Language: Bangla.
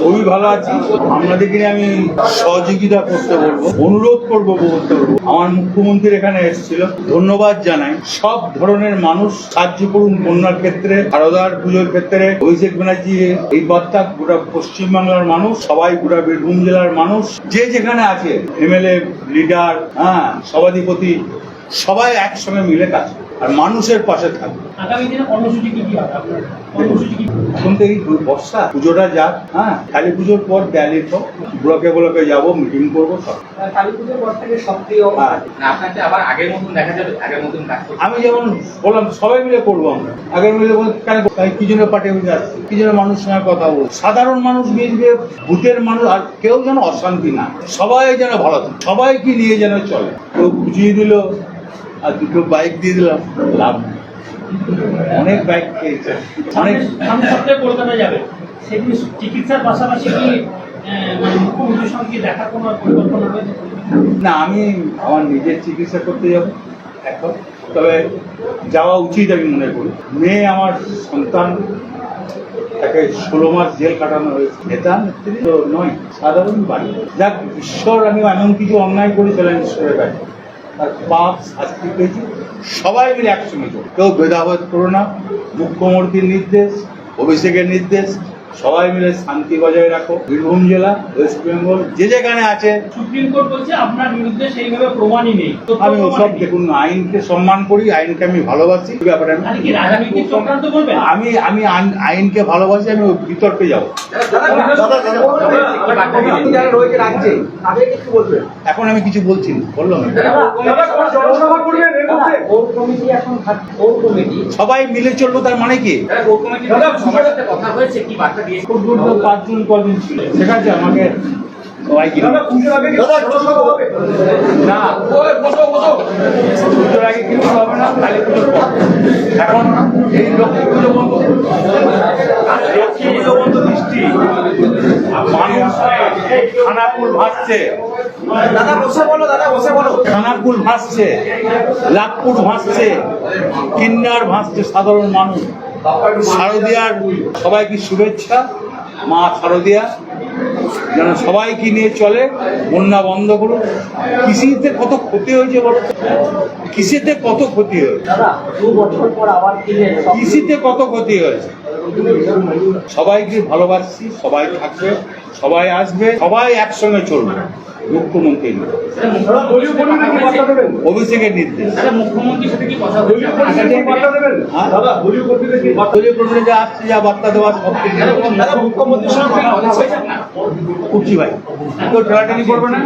খুবই ভালো আছি। আপনাদেরকে আমি সহযোগিতা করতে বলব, অনুরোধ করব করতে বলব। আমার মুখ্যমন্ত্রী এখানে এসেছিল। ধন্যবাদ জানাই। সব ধরনের মানুষ সাহায্য করুন বন্যার ক্ষেত্রে হারদার পুজোর ক্ষেত্রে। অভিষেক ব্যানার্জি, এই বার্তা গোটা পশ্চিমবাংলার মানুষ, সবাই গোটা বীরভূম জেলার মানুষ, যে যেখানে আছে, এমএলএ, লিডার হ্যাঁ সভাধিপতি, সবাই একসঙ্গে মিলে কাজ করবে। আর মানুষের পাশে থাকবে। কি কি কি কি? এখন তো বর্ষা পুজোটা যাক হ্যাঁ? কালী পুজোর পর র্যালির পর ব্লকে ব্লকে যাব মিটিং করব সব। কালী পুজোর পর থেকে সক্রিয় আপনাকে আবার আগের মতন দেখা যাবে আগের মতন কাজ আমি যেমন বললাম সবাই মিলে করব আমরা। আগের মিলে বলতে কেন কি জন্য পার্টি অফিসে আসছি কি জন্য মানুষের সঙ্গে কথা বলব সাধারণ মানুষ মিলবে ভূতের মানুষ আর কেউ যেন অশান্তি না। সবাই যেন ভালো থাকে সবাইকে নিয়ে যেন চলে। কেউ বুঝিয়ে দিল আর দুটো বাইক দিয়ে দিলাম। লাভ নেই। অনেক বাইক খেয়েছে অনেক কলকাতা যাবে। সেগুলি চিকিৎসার পাশাপাশি কি মানে মুখ্যমন্ত্রীর সঙ্গে দেখা কোনো পরিকল্পনা রয়েছে? না আমি আমার নিজের চিকিৎসা করতে যাব এখন। তবে যাওয়া উচিত আমি মনে করি। মেয়ে আমার সন্তান তাকে ষোলো মাস জেল কাটানো হয়েছে। নেতা নেত্রী তো নয় সাধারণ বাড়ি। যাক ঈশ্বর আমি এমন কিছু অন্যায় করেছিলাম ঈশ্বরের কাছে। তার পাপ শাস্তি সবাই মিলে একসঙ্গে কেউ ভেদাভেদ করো না মুখ্যমন্ত্রীর নির্দেশ অভিষেকের নির্দেশ সবাই মিলে শান্তি বজায় রাখো। বীরভূম জেলা ওয়েস্ট বেঙ্গল যে যেখানে আছে। সুপ্রিম কোর্ট বলছে আপনার বিরুদ্ধে সেইভাবে প্রমাণই নেই। আমি ওসব দেখুন আইনকে সম্মান করি আইনকে আমি ভালোবাসি এই ব্যাপারে আমি আমি আমি আইনকে ভালোবাসি আমি বিতর্কে যাব। এখন আমি কিছু বলছি না বললাম সবাই মিলে চলবো তার মানে কি? কথা হয়েছে কি বার্তা পাঁচজন ঠিক আছে আমাকে না আগে হবে না এখন এই লক্ষ্মী পুজো বন্ধ লক্ষ্মী পুজো বন্ধ বৃষ্টি মানুষ খানাকুল ভাসছে দাদা বসে বলো দাদা বসে বলো খানাকুল ভাসছে লাভপুর ভাসছে, কিন্নার ভাসছে সাধারণ মানুষ। শারদিয়ার সবাইকে শুভেচ্ছা। মা শারদিয়া যেন সবাইকে নিয়ে চলে বন্যা বন্ধ করুন কৃষিতে কত ক্ষতি হয়েছে বলো কৃষিতে কত ক্ষতি হয়েছে? কৃষিতে কত ক্ষতি হয়েছে? সবাইকে ভালোবাসছি সবাই থাকবে সবাই আসবে সবাই একসঙ্গে চলবে মুখ্যমন্ত্রী অভিষেকের নির্দেশ। হ্যাঁ? বার্তা যা আসছে যা দেওয়া সব ভাই। কেউ করবে না।